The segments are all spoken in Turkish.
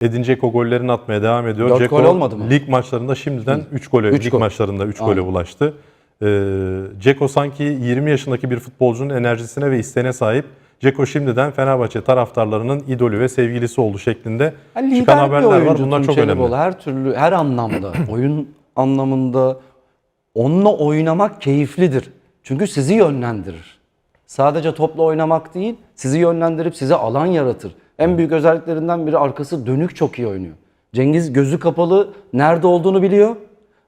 Edin Dzeko gollerini atmaya devam ediyor. Dört Dzeko gol olmadı mı? Lig maçlarında şimdiden 3 gole, Üç lig gol. maçlarında 3 gole ulaştı. Ee, Dzeko sanki 20 yaşındaki bir futbolcunun enerjisine ve isteğine sahip. Dzeko şimdiden Fenerbahçe taraftarlarının idolü ve sevgilisi oldu şeklinde Yani çıkan haberler var. Bunlar çok önemli. Elibol. Her türlü, her anlamda, oyun anlamında onunla oynamak keyiflidir. Çünkü sizi yönlendirir. Sadece topla oynamak değil, sizi yönlendirip size alan yaratır. En büyük özelliklerinden biri arkası dönük çok iyi oynuyor. Cengiz gözü kapalı nerede olduğunu biliyor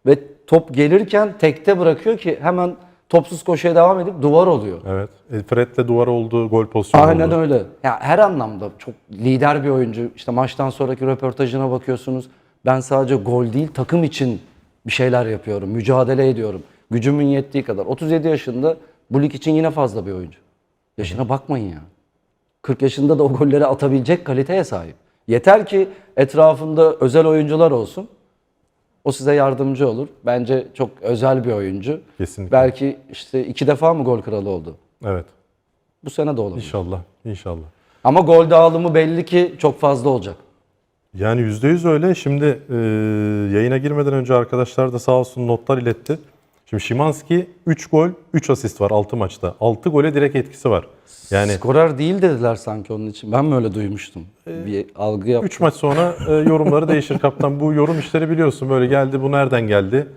ve top gelirken tekte bırakıyor ki hemen topsuz koşuya devam edip duvar oluyor. Evet. E, Fred'le duvar olduğu gol pozisyonu Aynen oldu. öyle. Ya her anlamda çok lider bir oyuncu. İşte maçtan sonraki röportajına bakıyorsunuz. Ben sadece gol değil takım için bir şeyler yapıyorum, mücadele ediyorum. Gücümün yettiği kadar. 37 yaşında bu lig için yine fazla bir oyuncu. Yaşına bakmayın ya. 40 yaşında da o golleri atabilecek kaliteye sahip. Yeter ki etrafında özel oyuncular olsun. O size yardımcı olur. Bence çok özel bir oyuncu. Kesinlikle. Belki işte iki defa mı gol kralı oldu? Evet. Bu sene de olabilir. İnşallah. İnşallah. Ama gol dağılımı belli ki çok fazla olacak. Yani %100 öyle. Şimdi e, yayına girmeden önce arkadaşlar da sağ olsun notlar iletti. Şimdi Şimanski 3 gol, 3 asist var 6 maçta. 6 gole direkt etkisi var. Yani Skorer değil dediler sanki onun için. Ben mi öyle duymuştum? bir algı yaptım. 3 maç sonra e, yorumları değişir kaptan. Bu yorum işleri biliyorsun böyle geldi bu nereden geldi?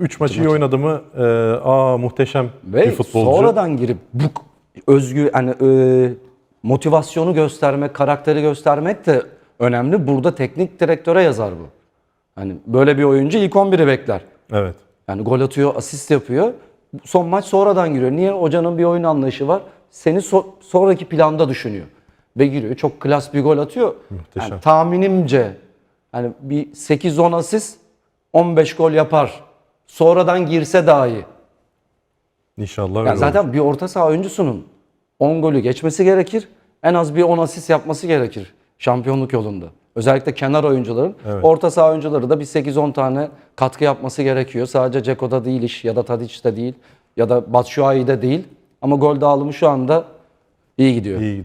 3 maçı iyi oynadı mı? E, aa muhteşem Ve bir futbolcu. sonradan girip bu özgü hani e, motivasyonu göstermek, karakteri göstermek de önemli. Burada teknik direktöre yazar bu. Hani böyle bir oyuncu ilk 11'i bekler. Evet. Yani gol atıyor, asist yapıyor. Son maç sonradan giriyor. Niye? Hocanın bir oyun anlayışı var. Seni so- sonraki planda düşünüyor. Ve giriyor. Çok klas bir gol atıyor. Muhteşem. Yani tahminimce hani bir 8-10 asist 15 gol yapar. Sonradan girse dahi. İnşallah öyle Yani zaten bir orta saha oyuncusunun 10 golü geçmesi gerekir. En az bir 10 asist yapması gerekir şampiyonluk yolunda. Özellikle kenar oyuncuların. Evet. Orta saha oyuncuları da bir 8-10 tane katkı yapması gerekiyor. Sadece Ceko'da değil iş ya da Tadic'te değil ya da Batshuayi'de değil. Ama gol dağılımı şu anda iyi gidiyor. İyi gidiyor.